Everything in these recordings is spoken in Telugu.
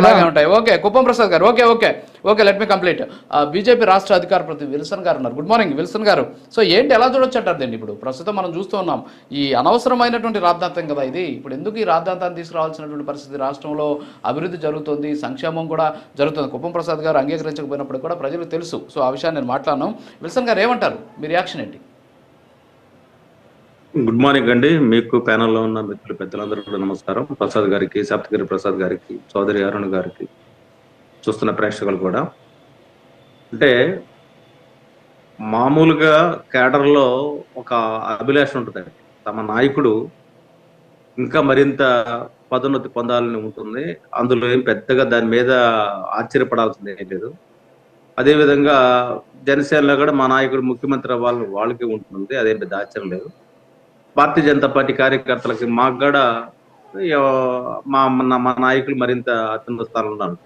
అలాగే ఉంటాయి. Okay Kuppam Prasad garu. Okay okay. Okay let me complete BJP రాష్ట్ర అధికార ప్రతినిధి విల్సన్ గారు ఉన్నారు. Good morning Wilson garu. So ఏంటి ఎలా చూడొచ్చు అంటారు దీన్ని ఇప్పుడు? ప్రస్తుతం మనం చూస్తూ ఉన్నాం. ఈ అనవసరమైనటువంటి రాద్ధాంతం కదా ఇది. ఇప్పుడు ఎందుకు ఈ రాద్ధాంతాన్ని తీసుకురావాల్సినటువంటి పరిస్థితి రాష్ట్రంలో అభివృద్ధి జరుగుతుంది సంక్షేమం కూడా జరుగుతుంది. కుప్పం ప్రసాద్ గారు అంగీకరించకపోయినప్పుడు కూడా ప్రజలకు తెలుసు. సో ఆ విషయాన్ని నేను మాట్లాడను. విల్సన్ గారు ఏమంటారు? మీ రియాక్షన్ ఏంటి? గుడ్ మార్నింగ్ అండి. మీకు ప్యానల్లో ఉన్న మిత్రులు పెద్దలందరూ కూడా నమస్కారం. ప్రసాద్ గారికి సప్తగిరి ప్రసాద్ గారికి చౌదరి అరుణ్ గారికి చూస్తున్న ప్రేక్షకులు కూడా. అంటే మామూలుగా కేడర్లో ఒక అభిలాష ఉంటుందండి. తమ నాయకుడు ఇంకా మరింత పదోన్నతి పొందాలని ఉంటుంది. అందులో ఏం పెద్దగా దాని మీద ఆశ్చర్యపడాల్సింది ఏం లేదు. అదేవిధంగా జనసేనలో కూడా మా నాయకుడు ముఖ్యమంత్రి అవ్వాలని వాళ్ళకి ఉంటుంది. అదేం పెద్ద ఆశ్చర్యం లేదు. భారతీయ జనతా పార్టీ కార్యకర్తలకి మాకు కూడా మా మన- మా నాయకులు మరింత అత్యున్నత స్థానంలో ఉన్నారు.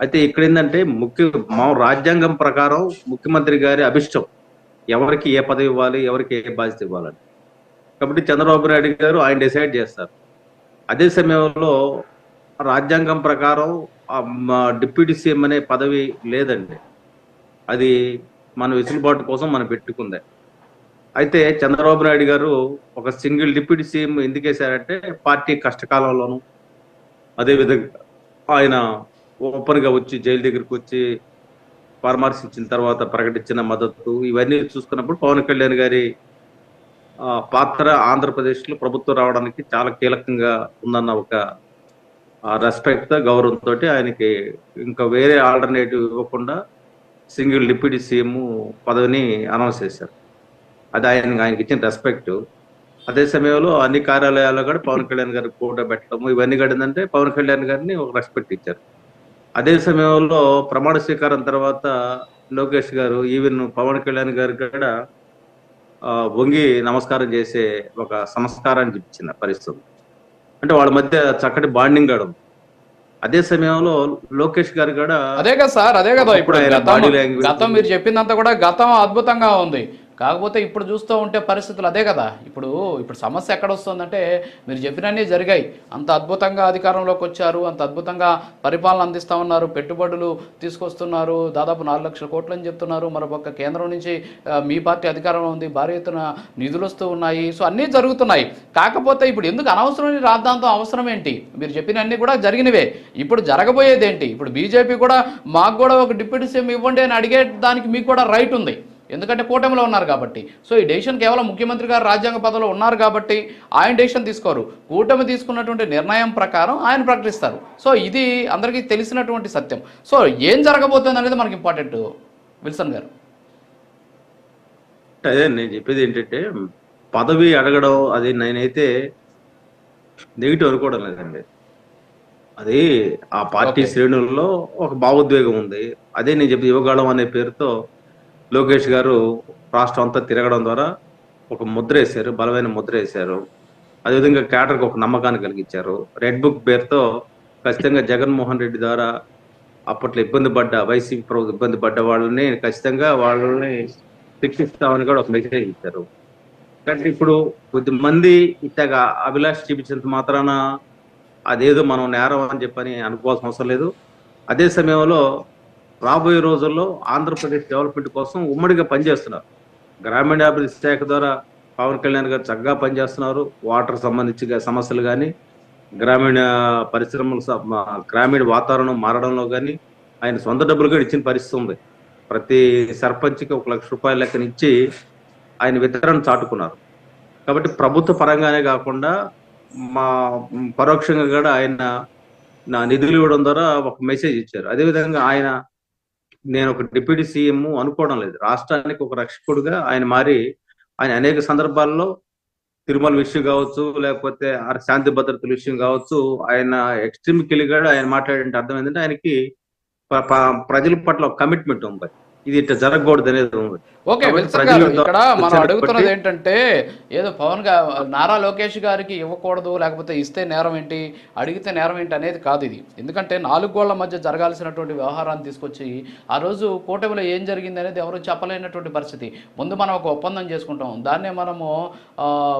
అయితే ఇక్కడ ఏంటంటే ముఖ్య మా రాజ్యాంగం ప్రకారం ముఖ్యమంత్రి గారి అభిష్టం ఎవరికి ఏ పదవి ఇవ్వాలి ఎవరికి ఏ బాధ్యత ఇవ్వాలని. కాబట్టి చంద్రబాబు నాయుడు గారు ఆయన డిసైడ్ చేస్తారు. అదే సమయంలో రాజ్యాంగం ప్రకారం మా డిప్యూటీ సీఎం అనే పదవి లేదండి. అది మన వెసులుబాటు కోసం మనం పెట్టుకుందే. అయితే చంద్రబాబు నాయుడు గారు ఒక సింగిల్ డిప్యూటీ సీఎం ఎందుకు వేశారంటే పార్టీ కష్టకాలంలోనూ అదేవిధంగా ఆయన ఓపెన్గా వచ్చి జైలు దగ్గరికి వచ్చి పరామర్శించిన తర్వాత ప్రకటించిన మద్దతు ఇవన్నీ చూసుకున్నప్పుడు పవన్ కళ్యాణ్ గారి పాత్ర ఆంధ్రప్రదేశ్లో ప్రభుత్వం రావడానికి చాలా కీలకంగా ఉందన్న ఒక రెస్పెక్ట్ గౌరవంతో ఆయనకి ఇంకా వేరే ఆల్టర్నేటివ్ ఇవ్వకుండా సింగిల్ డిప్యూటీ సీఎం పదవిని అనౌన్స్ చేశారు. అది ఆయన ఆయనకి ఇచ్చిన రెస్పెక్ట్ అదే సమయంలో అన్ని కార్యాలయాల్లో కూడా పవన్ కళ్యాణ్ గారికి ఫోటో పెట్టడము ఇవన్నీ కూడా ఏంటంటే పవన్ కళ్యాణ్ గారిని ఒక రెస్పెక్ట్ ఇచ్చారు. అదే సమయంలో ప్రమాణ స్వీకారం తర్వాత లోకేష్ గారు ఈవెన్ పవన్ కళ్యాణ్ గారికి కూడా వంగి నమస్కారం చేసే ఒక సంస్కారాన్ని చూపించిన పరిస్థితి. అంటే వాళ్ళ మధ్య చక్కటి బాండింగ్ కూడా ఉంది. అదే సమయంలో లోకేష్ గారు కూడా అదే కదా సార్ అదే కదా ఇప్పుడు గతం మీరు చెప్పిందంతా కూడా గతం అద్భుతంగా ఉంది. కాకపోతే ఇప్పుడు చూస్తూ ఉంటే పరిస్థితులు అదే కదా. ఇప్పుడు ఇప్పుడు సమస్య ఎక్కడ వస్తుందంటే మీరు చెప్పినన్నీ జరిగాయి. అంత అద్భుతంగా అధికారంలోకి వచ్చారు అంత అద్భుతంగా పరిపాలన అందిస్తా ఉన్నారు పెట్టుబడులు తీసుకొస్తున్నారు దాదాపు నాలుగు లక్షల కోట్లు అని చెప్తున్నారు. మరొక కేంద్రం నుంచి మీ పార్టీ అధికారంలో ఉంది భారీ ఎత్తున నిధులు వస్తూ ఉన్నాయి. సో అన్నీ జరుగుతున్నాయి. కాకపోతే ఇప్పుడు ఎందుకు అనవసరమైన రాద్ధాంతం అవసరం ఏంటి? మీరు చెప్పినన్నీ కూడా జరిగినవే. ఇప్పుడు జరగబోయేది ఏంటి ఇప్పుడు బీజేపీ కూడా మాకు కూడా ఒక డిప్యూటీ సీఎం ఇవ్వండి అని అడిగే దానికి మీకు కూడా రైట్ ఉంది. ఎందుకంటే కూటమిలో ఉన్నారు కాబట్టి. సో ఈ డెసిషన్ కేవలం ముఖ్యమంత్రి గారు రాజ్యాంగ పదవిలో ఉన్నారు కాబట్టి ఆయన డెసిషన్ తీసుకోరు. కూటమి తీసుకున్నటువంటి నిర్ణయం ప్రకారం ఆయన ప్రకటిస్తారు. సో ఇది అందరికీ తెలిసినటువంటి సత్యం. సో ఏం జరగబోతుంది అనేది మనకి ఇంపార్టెంట్ విల్సన్ గారు. అదే నేను చెప్పేది ఏంటంటే పదవి అడగడం అది నేనైతే నెగిటివ్ అనుకోవడం లేదండి. అది ఆ పార్టీ. శ్రేణుల్లో ఒక భావోద్వేగం ఉంది. అదే నేను చెప్పి యువగాళం అనే పేరుతో లోకేష్ గారు రాష్ట్రం అంతా తిరగడం ద్వారా ఒక ముద్ర వేశారు బలమైన ముద్ర వేశారు. అదేవిధంగా క్యాడర్కి ఒక నమ్మకాన్ని కలిగించారు. రెడ్ బుక్ పేరుతో ఖచ్చితంగా జగన్మోహన్ రెడ్డి ద్వారా అప్పట్లో ఇబ్బంది పడ్డ వైసీపీ ప్రభుత్వం ఇబ్బంది పడ్డ వాళ్ళని ఖచ్చితంగా వాళ్ళని శిక్షిస్తామని కూడా ఒక మెసేజ్ ఇచ్చారు. కానీ ఇప్పుడు కొద్దిమంది ఇట్టగా అభిలాష్ చూపించినంత మాత్రాన అదేదో మనం నేరం అని చెప్పని అనుకోవాల్సిన అవసరం లేదు. అదే సమయంలో రాబోయే రోజుల్లో ఆంధ్రప్రదేశ్ డెవలప్మెంట్ కోసం ఉమ్మడిగా పనిచేస్తున్నారు. గ్రామీణాభివృద్ధి శాఖ ద్వారా పవన్ కళ్యాణ్ గారు చక్కగా పనిచేస్తున్నారు. వాటర్ సంబంధించి సమస్యలు కానీ గ్రామీణ పరిశ్రమలు స- గ్రామీణ వాతావరణం మారడంలో కానీ ఆయన సొంత డబ్బులు కూడా ఇచ్చిన పరిస్థితి ఉంది. ప్రతి సర్పంచ్కి ఒక లక్ష రూపాయల లెక్కన ఇచ్చి ఆయన వితరణ చాటుకున్నారు. కాబట్టి ప్రభుత్వ పరంగానే కాకుండా మా పరోక్షంగా కూడా ఆయన నా నిధులు ఇవ్వడం ద్వారా ఒక మెసేజ్ ఇచ్చారు. అదేవిధంగా ఆయన నేను ఒక డిప్యూటీ సీఎం అనుకోవడం లేదు. రాష్ట్రానికి ఒక రక్షకుడుగా ఆయన మారి ఆయన అనేక సందర్భాల్లో తిరుమల విషయం కావచ్చు లేకపోతే శాంతి భద్రతల విషయం కావచ్చు ఆయన ఎక్స్ట్రీమ్ కిలిగాడు. ఆయన మాట్లాడే అర్థం ఏంటంటే ఆయనకి ప్రజల పట్ల ఒక కమిట్మెంట్ ఉంది ఇది ఇట్లా జరగకూడదు అనేది ఓకే ఇక్కడ మనం అడుగుతున్నది ఏంటంటే ఏదో పవన్గా నారా లోకేష్ గారికి ఇవ్వకూడదు లేకపోతే ఇస్తే నేరం ఏంటి అడిగితే నేరం ఏంటి అనేది కాదు ఇది. ఎందుకంటే నాలుగు గోళ్ళ మధ్య జరగాల్సినటువంటి వ్యవహారాన్ని తీసుకొచ్చి ఆ రోజు కూటమిలో ఏం జరిగింది అనేది ఎవరు చెప్పలేనటువంటి పరిస్థితి. ముందు మనం ఒక ఒప్పందం చేసుకుంటాం. దాన్నే మనము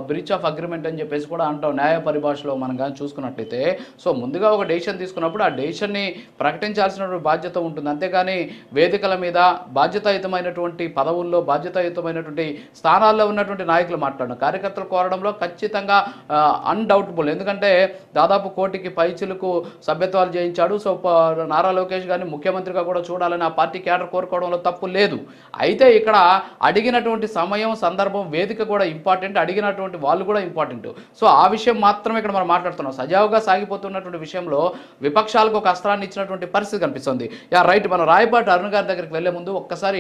బ్రీచ్ ఆఫ్ అగ్రిమెంట్ అని చెప్పేసి కూడా అంటాం. న్యాయ పరిభాషలో మనం కానీ చూసుకున్నట్లయితే. సో ముందుగా ఒక డెసిషన్ తీసుకున్నప్పుడు ఆ డెసిషన్ని ప్రకటించాల్సినటువంటి బాధ్యత ఉంటుంది. అంతేగాని వేదికల మీద బాధ్యతాయుతమైనటువంటి పదవుల్లో బాధ్యతాయుతమైనటువంటి స్థానాల్లో ఉన్నటువంటి నాయకులు మాట్లాడడం కార్యకర్తలు కోరడంలో ఖచ్చితంగా అన్డౌటబుల్ ఎందుకంటే దాదాపు కోటికి పైచులకు సభ్యత్వాలు చేయించాడు సో ప- నారా లోకేష్ గారిని ముఖ్యమంత్రిగా కూడా చూడాలని ఆ పార్టీ క్యాడర్ కోరుకోవడంలో తప్పు లేదు. అయితే ఇక్కడ అడిగినటువంటి సమయం సందర్భం వేదిక కూడా ఇంపార్టెంట్. అడిగినటువంటి వాళ్ళు కూడా ఇంపార్టెంట్. సో ఆ విషయం మాత్రమే ఇక్కడ మనం మాట్లాడుతున్నాం. సజావుగా సాగిపోతున్నటువంటి విషయంలో విపక్షాలకు ఒక అస్త్రాన్ని ఇచ్చినటువంటి పరిస్థితి కనిపిస్తుంది. Yeah right. మనం రాయపాటి అరుణ్ గారి దగ్గరికి వెళ్ళే ముందు ఒక్కసారి